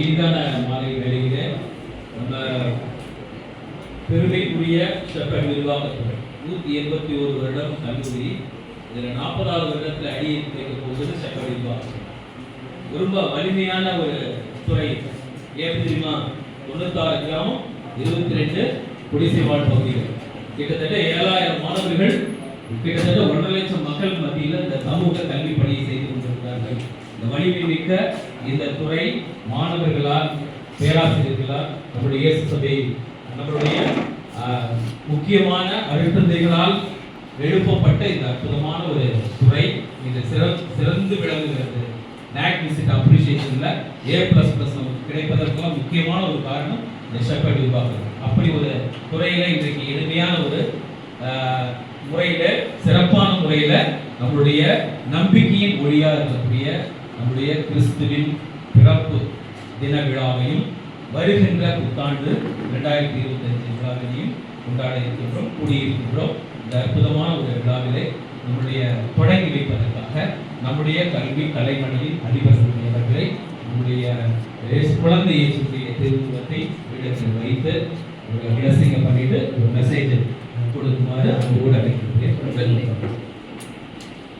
இனிதான மாலை வேலையிலே நம்ம பெருமைக்குரிய ஷெப்பர்ட் நிர்வாகத்துறை நூற்றி எண்பத்தி ஒரு வருடம் கல்லூரி இதில் நாற்பதாவது வருடத்தில் அடி வைக்க போகிறது ஷெப்பர்ட் நிர்வாகம் ரொம்ப வலிமையான ஒரு துறை. ஏன் தெரியுமா? தொண்ணூத்தாறு கிராமம் இருபத்தி ரெண்டு குடிசை வாழ் பகுதிகள். கிட்டத்தட்ட ஏழாயிரம் மாணவர்கள் கிட்டத்தட்ட ஒன்றரை லட்சம் மக்கள் மத்தியில் இந்த சமூக கல்வி பணியை செய்து கொண்டிருக்கிறார்கள். இந்த வலிமை மிக்க இந்த துறை மாணவர்களால் பேராசிரியர்களால் நம்முடைய இயேசு சபை நம்மளுடைய முக்கியமான அருட்தந்தைகளால் எழுப்பப்பட்ட இந்த அற்புதமான ஒரு துறை இந்த சிற- சிறந்து விளங்குகிறது. நேக் விசிட் அப்ரிசியேஷனில் ஏ ப்ளஸ் ப்ளஸ் நமக்கு கிடைப்பதற்கெல்லாம் முக்கியமான ஒரு காரணம் இந்த ஷெப்பர்ட் விபாகம் அப்படி ஒரு துறையில் இன்றைக்கு எளிமையான ஒரு முறையில் சிறப்பான முறையில் நம்மளுடைய நம்பிக்கையின் ஒளியாக இருக்கக்கூடிய நம்முடைய கிறிஸ்துவின் பிறப்பு தின விழாவையும் வருகின்ற புத்தாண்டு ரெண்டாயிரத்தி இருபத்தஞ்சு விழாவினையும் கொண்டாட இருக்கின்றோம் கூடியிருக்கின்றோம் இந்த அற்புதமான ஒரு விழாவிலே நம்முடைய தொடங்கி வைப்பதற்காக நம்முடைய கல்வி கலைமணியின் அதிபர்களுடைய அவர்களை நம்முடைய குழந்தை இயேசுடைய திருவுருவத்தை இடத்தில் வைத்து ஒரு blessing பண்ணிட்டு ஒரு மெசேஜ் കൊടുക്കുവാൻ കൂടെ